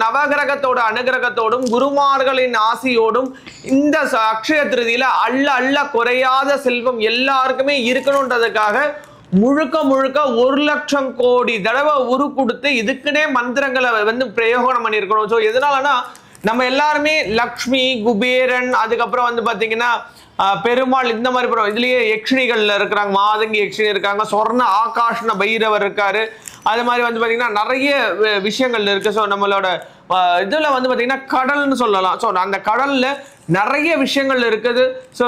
நவகிரகத்தோட அனுகிரகத்தோடும் குருமார்களின் ஆசியோடும் இந்த ச- அக்ஷய திருதியில அள்ள அள்ள குறையாத செல்வம் எல்லாருக்குமே இருக்கணுன்றதுக்காக முழுக்க முழுக்க ஒரு லட்சம் கோடி தடவை உரு கொடுத்து இதுக்குன்னே மந்திரங்களை வந்து பிரயோகம் பண்ணியிருக்கணும். ஸோ எதனாலனா நம்ம எல்லாருமே லக்ஷ்மி குபேரன் அதுக்கப்புறம் வந்து பார்த்தீங்கன்னா பெருமாள் இந்த மாதிரி படம் இதுலயே யக்ஷினிகள்ல இருக்கிறாங்க மாதங்கி யக்ஷினி இருக்காங்க சொர்ண ஆகாஷ்ண பைரவர் இருக்காரு. அது மாதிரி வந்து பார்த்திங்கன்னா நிறைய விஷயங்கள் இருக்குது ஸோ நம்மளோட இதில் வந்து பார்த்திங்கன்னா கடல்னு சொல்லலாம். ஸோ அந்த கடலில் நிறைய விஷயங்கள் இருக்குது. ஸோ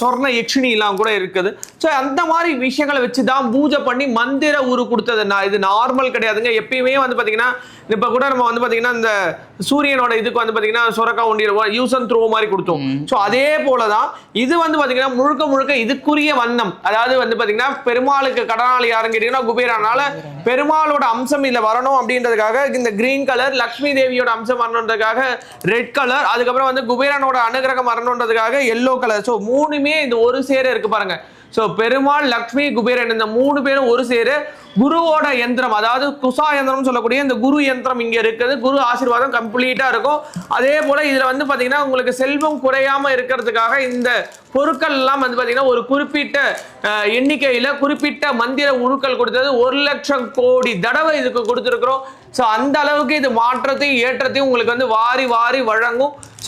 சொர்ண யக்ஷினிலாம் கூட இருக்குது. ஸோ அந்த மாதிரி விஷயங்களை வச்சு தான் பூஜை பண்ணி மந்திர உரு கொடுத்தது. நான் இது நார்மல் கிடையாதுங்க. எப்பயுமே வந்து பார்த்தீங்கன்னா இப்போ கூட நம்ம வந்து பார்த்தீங்கன்னா இந்த சூரியனோட இதுக்கு வந்து பார்த்தீங்கன்னா சுரக்கா உண்டியல் யூஸ் அண்ட் த்ரோ மாதிரி கொடுத்தோம். ஸோ அதே போல தான் இது வந்து பார்த்தீங்கன்னா முழுக்க முழுக்க இதுக்குரிய வண்ணம். அதாவது வந்து பார்த்தீங்கன்னா பெருமாளுக்கு கடனாளி யாருன்னு கேட்டீங்கன்னா குபேரனால பெருமாளோட அம்சம் இதில் வரணும் அப்படின்றதுக்காக இந்த கிரீன் கலர் லக்ஷ்மி தேவியோட அம்சம் வரணுன்றதுக்காக ரெட் கலர் அதுக்கப்புறம் வந்து குபேரனோட அனுகிரகம் வரணுன்றதுக்காக எல்லோ கலர் ஸோ மூணுமே இந்த ஒரு சேர இருக்கு பாருங்க. ஸோ பெருமாள் லக்ஷ்மி குபேரன் இந்த மூணு பேரும் ஒரு சேரு. குருவோட யந்திரம் அதாவது குசா யந்திரம் சொல்லக்கூடிய இந்த குரு யந்திரம் இங்க இருக்குது. குரு ஆசீர்வாதம் கம்ப்ளீட்டா இருக்கும். அதே போல இதுல வந்து பாத்தீங்கன்னா உங்களுக்கு செல்வம் குறையாம இருக்கிறதுக்காக இந்த பொருட்கள் எல்லாம் வந்து பாத்தீங்கன்னா ஒரு குறிப்பிட்ட எண்ணிக்கையில் எண்ணிக்கையில குறிப்பிட்ட மந்திர உருக்கள் கொடுத்தது ஒரு லட்சம் கோடி தடவை இதுக்கு கொடுத்துருக்குறோம். ஸோ அந்த அளவுக்கு இது மாற்றத்தையும் ஏற்றத்தையும் உங்களுக்கு வந்து வாரி வாரி வழங்கும்.